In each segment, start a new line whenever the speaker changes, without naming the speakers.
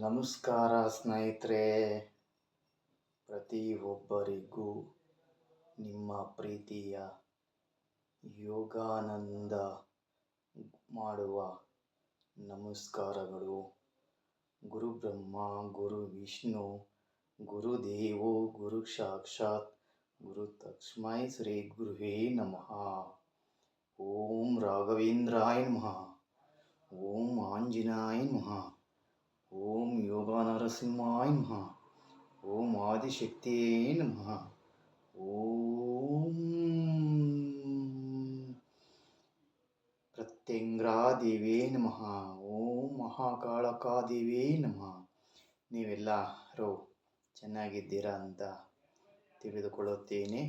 ನಮಸ್ಕಾರ ಸ್ನೇಹಿತರೆ. ಪ್ರತಿಯೊಬ್ಬರಿಗೂ ನಿಮ್ಮ ಪ್ರೀತಿಯ ಯೋಗಾನಂದ ಮಾಡುವ ನಮಸ್ಕಾರಗಳು. ಗುರು ಬ್ರಹ್ಮ, ಗುರು ವಿಷ್ಣು ಗುರುದೇವೋ ಗುರು ಸಾಕ್ಷಾತ್, ಗುರು ತಕ್ಷ್ಮೈ ಶ್ರೀ ಗುರುವೇ ನಮಃ. ಓಂ ರಾಘವೇಂದ್ರಾಯ ನಮಃ. ಓಂ ಆಂಜನಾಯ ನಮಃ. ಓಂ ಯೋಗ ನರಸಿಂಹಾಯ ನಮಃ ಓಂ ಆದಿಶಕ್ತಿಯೇ ನಮಃ ಓಂ ಪ್ರತ್ಯಂಗ್ರಾದೇವೇ ನಮಃ ಓಂ ಮಹಾಕಾಳಕಾದೇವೇ ನಮಃ ನೀವೆಲ್ಲರೂ ಚೆನ್ನಾಗಿದ್ದೀರಾ ಅಂತ ತಿಳಿದುಕೊಳ್ಳುತ್ತೇನೆ.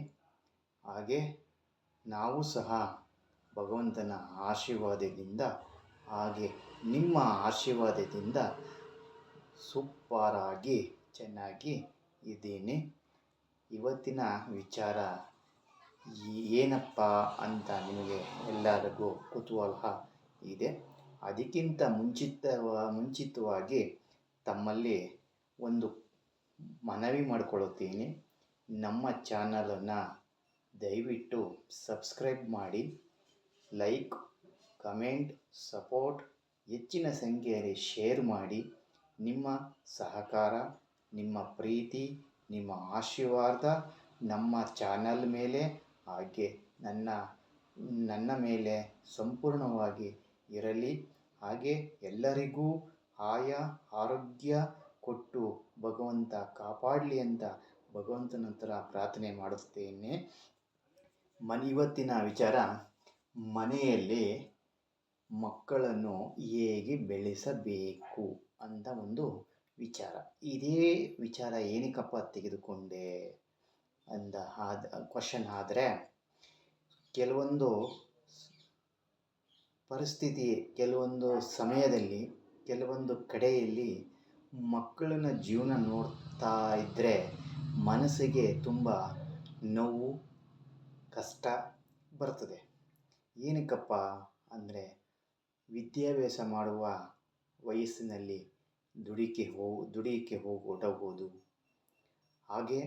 ಹಾಗೆ ನಾವು ಸಹ ಭಗವಂತನ ಆಶೀರ್ವಾದದಿಂದ ಹಾಗೆ ನಿಮ್ಮ ಆಶೀರ್ವಾದದಿಂದ ಸೂಪರಾಗಿ ಚೆನ್ನಾಗಿ ಇದ್ದೀನಿ. ಇವತ್ತಿನ ವಿಚಾರ ಏನಪ್ಪ ಅಂತ ನಿಮಗೆ ಎಲ್ಲರಿಗೂ ಕುತೂಹಲ ಇದೆ. ಅದಕ್ಕಿಂತ ಮುಂಚಿತವ, ಮುಂಚಿತವಾಗಿ ತಮ್ಮಲ್ಲಿ ಒಂದು ಮನವಿ ಮಾಡಿಕೊಳ್ಳುತ್ತೀನಿ ನಮ್ಮ ಚಾನಲನ್ನು ದಯವಿಟ್ಟು ಸಬ್ಸ್ಕ್ರೈಬ್ ಮಾಡಿ. ಲೈಕ್, ಕಮೆಂಟ್, ಸಪೋರ್ಟ್, ಹೆಚ್ಚಿನ ಸಂಖ್ಯೆಯಲ್ಲಿ ಶೇರ್ ಮಾಡಿ. ನಿಮ್ಮ ಸಹಕಾರ, ನಿಮ್ಮ ಪ್ರೀತಿ, ನಿಮ್ಮ ಆಶೀರ್ವಾದ ನಮ್ಮ ಚಾನಲ್ ಮೇಲೆ ಹಾಗೆ ನನ್ನ ನನ್ನ ಮೇಲೆ ಸಂಪೂರ್ಣವಾಗಿ ಇರಲಿ. ಹಾಗೆ ಎಲ್ಲರಿಗೂ ಆಯಾ ಆರೋಗ್ಯ ಕೊಟ್ಟು ಭಗವಂತ ಕಾಪಾಡಲಿ ಅಂತ ಭಗವಂತನ ಹತ್ರ ಪ್ರಾರ್ಥನೆ ಮಾಡುತ್ತೇನೆ. ಮನೆ, ಇವತ್ತಿನ ವಿಚಾರ ಮನೆಯಲ್ಲಿ ಮಕ್ಕಳನ್ನು ಹೇಗೆ ಬೆಳೆಸಬೇಕು? ಅಂತ ಒಂದು ವಿಚಾರ. ಇದೇ ವಿಚಾರ ಏನಕ್ಕಪ್ಪ ತೆಗೆದುಕೊಂಡೆ ಅಂದ ಆದ ಕ್ವಶನ್ ಆದರೆ ಕೆಲವೊಂದು ಪರಿಸ್ಥಿತಿ, ಕೆಲವೊಂದು ಸಮಯದಲ್ಲಿ, ಕೆಲವೊಂದು ಕಡೆಯಲ್ಲಿ ಮಕ್ಕಳನ್ನ ಜೀವನ ನೋಡ್ತಾ ಇದ್ದರೆ ಮನಸ್ಸಿಗೆ ತುಂಬ ನೋವು, ಕಷ್ಟ ಬರ್ತದೆ. ಏನಕ್ಕಪ್ಪ ಅಂದರೆ ವಿದ್ಯಾಭ್ಯಾಸ ಮಾಡುವ ವಯಸ್ಸಿನಲ್ಲಿ ದುಡಿಕೆ ಹೋ ಹೋಗಿ ಹೊರಟೋಗೋದು ಹಾಗೆ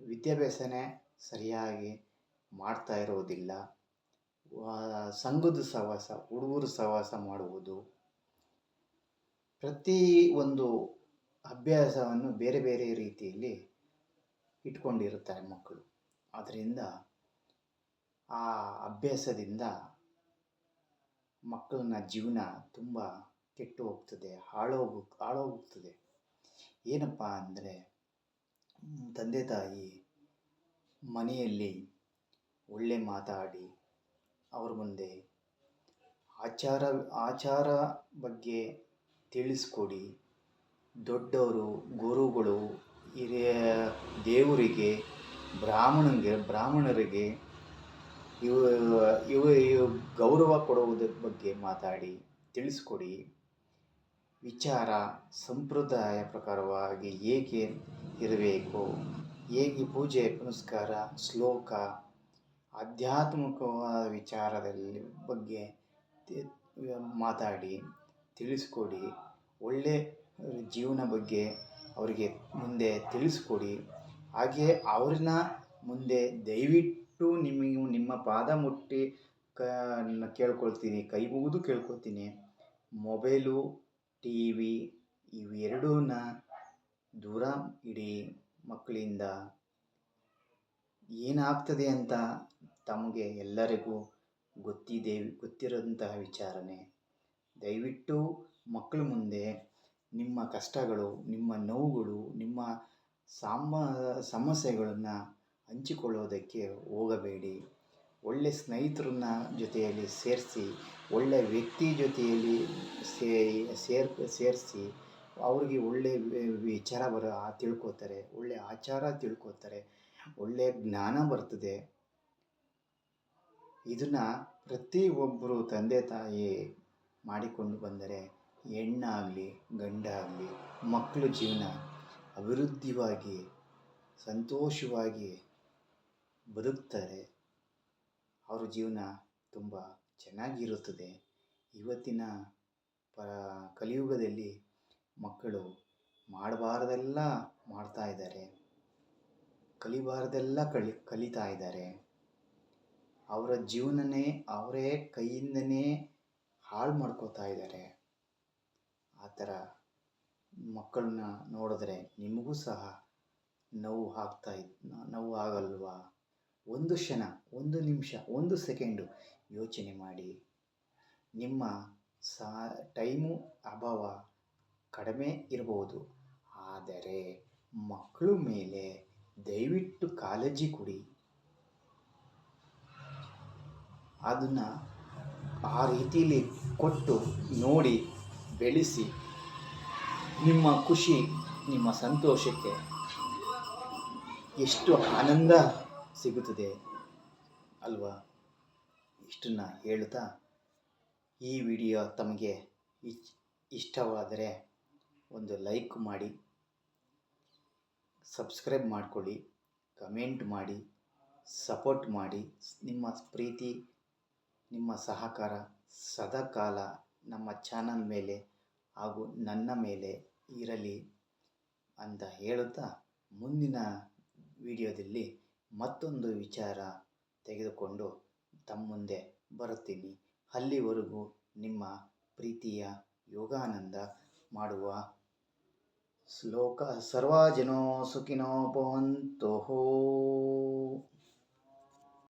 ವಿದ್ಯಾಭ್ಯಾಸನೇ ಸರಿಯಾಗಿ ಮಾಡ್ತಾ ಇರೋದಿಲ್ಲ. ಸಂಘದ ಸಹವಾಸ, ಹುಡುಗರು ಸಹವಾಸ ಮಾಡುವುದು. ಪ್ರತಿ ಒಂದು ಅಭ್ಯಾಸವನ್ನು ಬೇರೆ ಬೇರೆ ರೀತಿಯಲ್ಲಿ ಇಟ್ಕೊಂಡಿರುತ್ತಾರೆ ಮಕ್ಕಳು. ಅದರಿಂದ ಆ ಅಭ್ಯಾಸದಿಂದ ಮಕ್ಕಳನ್ನ ಜೀವನ ತುಂಬ ಕೆಟ್ಟು ಹೋಗ್ತದೆ ಹಾಳೋಗ, ಹಾಳೋಗ್ತದೆ. ಏನಪ್ಪ ಅಂದರೆ ತಂದೆ ತಾಯಿ ಮನೆಯಲ್ಲಿ ಒಳ್ಳೆ ಮಾತಾಡಿ, ಅವ್ರ ಮುಂದೆ ಆಚಾರ ಆಚಾರ ಬಗ್ಗೆ ತಿಳಿಸ್ಕೊಡಿ. ದೊಡ್ಡವರು, ಗುರುಗಳು, ಹಿರಿಯ ದೇವರಿಗೆ ಬ್ರಾಹ್ಮಣನಿಗೆ ಬ್ರಾಹ್ಮಣರಿಗೆ ಇವ ಇವ ಗೌರವ ಕೊಡುವುದರ ಬಗ್ಗೆ ಮಾತಾಡಿ, ತಿಳಿಸ್ಕೊಡಿ. ವಿಚಾರ, ಸಂಪ್ರದಾಯ ಪ್ರಕಾರವಾಗಿ ಹೇಗೆ ಇರಬೇಕು? ಹೇಗೆ ಪೂಜೆ, ಪುನಸ್ಕಾರ, ಶ್ಲೋಕ, ಆಧ್ಯಾತ್ಮಿಕವಾದ ವಿಚಾರದಲ್ಲಿ ಬಗ್ಗೆ ಮಾತಾಡಿ, ತಿಳಿಸ್ಕೊಡಿ. ಒಳ್ಳೆ ಜೀವನ ಬಗ್ಗೆ ಅವರಿಗೆ ಮುಂದೆ ತಿಳಿಸ್ಕೊಡಿ. ಹಾಗೆ ಅವ್ರನ್ನ ಮುಂದೆ ದಯವಿಟ್ಟು ನಿಮಗೆ ನಿಮ್ಮ ಪಾದ ಮುಟ್ಟಿ ಕ, ಕೇಳ್ಕೊಳ್ತೀನಿ ಕೈ ಮುಗಿದು ಕೇಳ್ಕೊಳ್ತೀನಿ. ಮೊಬೈಲು ಟಿ ವಿ ಇವೆರಡೂನ ದೂರ ಇಡಿ ಮಕ್ಕಳಿಂದ ಏನಾಗ್ತದೆ ಅಂತ ತಮಗೆ ಎಲ್ಲರಿಗೂ ಗೊತ್ತಿದೆ, ಗೊತ್ತಿರೋಂತಹ ವಿಚಾರನೆ ದಯವಿಟ್ಟು ಮಕ್ಕಳ ಮುಂದೆ ನಿಮ್ಮ ಕಷ್ಟಗಳು, ನಿಮ್ಮ ನೋವುಗಳು, ನಿಮ್ಮ ಸಾಮ, ಸಮಸ್ಯೆಗಳನ್ನು ಹಂಚಿಕೊಳ್ಳೋದಕ್ಕೆ ಹೋಗಬೇಡಿ. ಒಳ್ಳೆಯ ಸ್ನೇಹಿತರನ್ನ ಜೊತೆಯಲ್ಲಿ ಸೇರಿಸಿ ಒಳ್ಳೆಯ ವ್ಯಕ್ತಿ ಜೊತೆಯಲ್ಲಿ ಸೇರ್ ಸೇರಿಸಿ ಅವ್ರಿಗೆ ಒಳ್ಳೆಯ ವಿಚಾರ ಬರ ತಿಳ್ಕೊತಾರೆ. ಒಳ್ಳೆಯ ಆಚಾರ ತಿಳ್ಕೊತಾರೆ. ಒಳ್ಳೆಯ ಜ್ಞಾನ ಬರ್ತದೆ. ಇದನ್ನು ಪ್ರತಿಯೊಬ್ಬರು ತಂದೆ ತಾಯಿ ಮಾಡಿಕೊಂಡು ಬಂದರೆ ಹೆಣ್ಣಾಗಲಿ, ಗಂಡಾಗಲಿ ಮಕ್ಕಳ ಜೀವನ ಅಭಿವೃದ್ಧಿವಾಗಿ, ಸಂತೋಷವಾಗಿ ಬದುಕ್ತಾರೆ. ಅವ್ರ ಜೀವನ ತುಂಬ ಚೆನ್ನಾಗಿರುತ್ತದೆ. ಇವತ್ತಿನ ಪ ಕಲಿಯುಗದಲ್ಲಿ ಮಕ್ಕಳು ಮಾಡಬಾರ್ದೆಲ್ಲ ಮಾಡ್ತಾ ಇದ್ದಾರೆ. ಕಲಿಬಾರ್ದೆಲ್ಲ ಕಲಿ ಕಲಿತಾ ಇದ್ದಾರೆ. ಅವರ ಜೀವನನೇ ಅವರೇ ಕೈಯಿಂದನೇ ಹಾಳು ಮಾಡ್ಕೋತಾ ಇದ್ದಾರೆ. ಆ ಥರ ಮಕ್ಕಳನ್ನ ನೋಡಿದ್ರೆ ನಿಮಗೂ ಸಹ ನೋವು ಆಗ್ತಾ ಇದ್, ನೋವು ಆಗಲ್ವಾ? ಒಂದು ಕ್ಷಣ, ಒಂದು ನಿಮಿಷ, ಒಂದು ಸೆಕೆಂಡು ಯೋಚನೆ ಮಾಡಿ. ನಿಮ್ಮ ಸಾ, ಟೈಮು ಅಭಾವ ಕಡಿಮೆ ಇರಬಹುದು. ಆದರೆ ಮಕ್ಕಳು ಮೇಲೆ ದಯವಿಟ್ಟು ಕಾಳಜಿ ಕೊಡಿ. ಅದನ್ನು ಆ ರೀತಿಯಲ್ಲಿ ಕೊಟ್ಟು ನೋಡಿ, ಬೆಳೆಸಿ. ನಿಮ್ಮ ಖುಷಿ, ನಿಮ್ಮ ಸಂತೋಷಕ್ಕೆ ಎಷ್ಟು ಆನಂದ ಸಿಗುತ್ತದೆ ಅಲ್ವಾ? ಇಷ್ಟನ್ನು ಹೇಳುತ್ತಾ ಈ ವಿಡಿಯೋ ತಮಗೆ ಇಷ್ಟವಾದರೆ ಒಂದು ಲೈಕ್ ಮಾಡಿ, ಸಬ್ಸ್ಕ್ರೈಬ್ ಮಾಡಿಕೊಳ್ಳಿ, ಕಮೆಂಟ್ ಮಾಡಿ, ಸಪೋರ್ಟ್ ಮಾಡಿ. ನಿಮ್ಮ ಪ್ರೀತಿ, ನಿಮ್ಮ ಸಹಕಾರ ಸದಾಕಾಲ ನಮ್ಮ ಚಾನಲ್ ಮೇಲೆ ಹಾಗೂ ನನ್ನ ಮೇಲೆ ಇರಲಿ ಅಂತ ಹೇಳುತ್ತಾ ಮುಂದಿನ ವಿಡಿಯೋದಲ್ಲಿ ಮತ್ತೊಂದು ವಿಚಾರ ತೆಗೆದುಕೊಂಡು ತಮ್ಮ ಮುಂದೆ ಬರುತ್ತೀನಿ. ಅಲ್ಲಿವರೆಗೂ ನಿಮ್ಮ ಪ್ರೀತಿಯ ಯೋಗಾನಂದ ಮಾಡುವ ಶ್ಲೋಕ ಸರ್ವಜನೋ ಸುಖಿನೋ ಭವಂತೋ